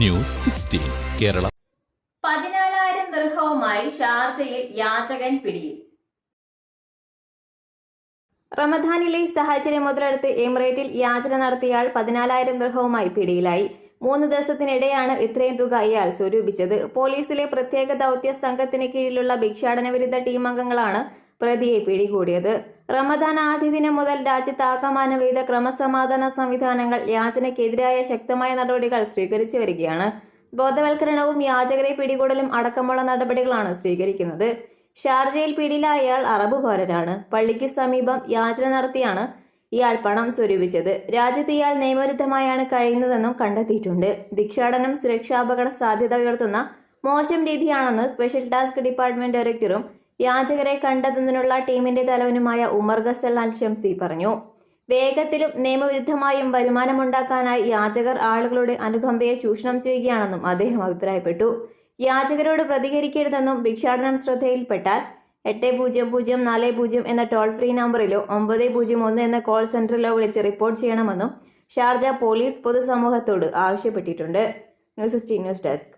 News sixteen Kerala. പതിനാലായിരം ദൃഹവുമായി ഷാർജയിൽ യാചകൻ പിടിയിൽ. റമദാനിലെ സാഹചര്യം മുതലെടുത്ത് എമിറേറ്റിൽ യാചന നടത്തിയയാൾ പതിനാലായിരം ദൃഹവുമായി പിടിയിലായി. മൂന്ന് ദിവസത്തിനിടെയാണ് ഇത്രയും തുക ഇയാൾ സ്വരൂപിച്ചത്. പോലീസിലെ പ്രത്യേക ദൗത്യ സംഘത്തിന് കീഴിലുള്ള ഭിക്ഷാടന വിരുദ്ധ ടീം അംഗങ്ങളാണ് പ്രതിയെ പിടികൂടിയത്. റമദാൻ ആദ്യ ദിനം മുതൽ രാജ്യത്താകമാനം വിവിധ ക്രമസമാധാന സംവിധാനങ്ങൾ യാചനയ്ക്കെതിരായ ശക്തമായ നടപടികൾ സ്വീകരിച്ചു വരികയാണ്. ബോധവൽക്കരണവും യാചകരെ പിടികൂടലും അടക്കമുള്ള നടപടികളാണ് സ്വീകരിക്കുന്നത്. ഷാർജയിൽ പിടിയിലായ ഇയാൾ അറബ് പൗരനാണ് പള്ളിക്ക് സമീപം യാചന നടത്തിയാണ് ഇയാൾ പണം സ്വരൂപിച്ചത്. രാജ്യത്ത് ഇയാൾ നിയമവിരുദ്ധമായാണ് കഴിയുന്നതെന്നും കണ്ടെത്തിയിട്ടുണ്ട്. ഭിക്ഷാടനം സുരക്ഷാപകട സാധ്യത ഉയർത്തുന്ന മോശം രീതിയാണെന്ന് സ്പെഷ്യൽ ടാസ്ക് ഡിപ്പാർട്ട്മെന്റ് ഡയറക്ടറും യാചകരെ കണ്ടെത്തുന്നതിനുള്ള ടീമിന്റെ തലവനുമായ ഉമർ ഗസൽ അൽ ഷംസി പറഞ്ഞു. വേഗത്തിലും നിയമവിരുദ്ധമായും വരുമാനമുണ്ടാക്കാനായി യാചകർ ആളുകളുടെ അനുകമ്പയെ ചൂഷണം ചെയ്യുകയാണെന്നും അദ്ദേഹം അഭിപ്രായപ്പെട്ടു. യാചകരോട് പ്രതികരിക്കരുതെന്നും ഭിക്ഷാടനം ശ്രദ്ധയിൽപ്പെട്ടാൽ എട്ട് പൂജ്യം പൂജ്യം നാല് പൂജ്യം എന്ന ടോൾ ഫ്രീ നമ്പറിലോ ഒമ്പത് പൂജ്യം ഒന്ന് എന്ന കോൾ സെന്ററിലോ വിളിച്ച് റിപ്പോർട്ട് ചെയ്യണമെന്നും ഷാർജ പോലീസ് പൊതുസമൂഹത്തോട് ആവശ്യപ്പെട്ടിട്ടുണ്ട്. News sixteen news desk.